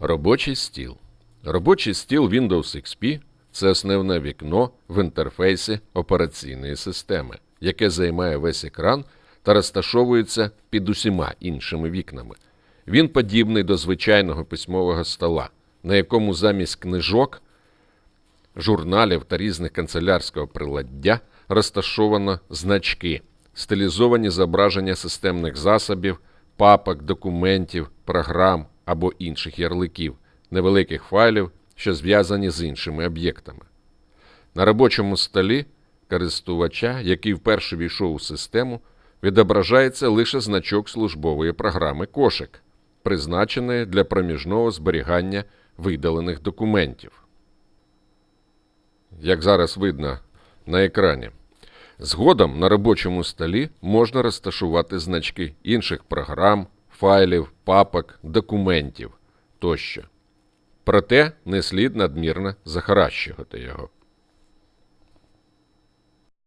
Робочий стіл. Робочий стіл Windows XP це основне вікно в інтерфейсі операційної системи, яке займає весь екран та розташовується під усіма іншими вікнами. Він подібний до звичайного письмового стола, на якому замість книжок, журналів та різних канцелярського приладдя розташовано значки, стилізовані зображення системних засобів, папок, документів, програм або інших ярликів, невеликих файлів, що зв'язані з іншими об'єктами. На робочому столі користувача, який вперше війшов у систему, відображається лише значок службової програми кошик, призначеної для проміжного зберігання видалених документів. Як зараз видно на екрані. Згодом на робочому столі можна розташувати значки інших програм, файлів, папок, документів тощо. Проте не слід надмірно захаращувати його.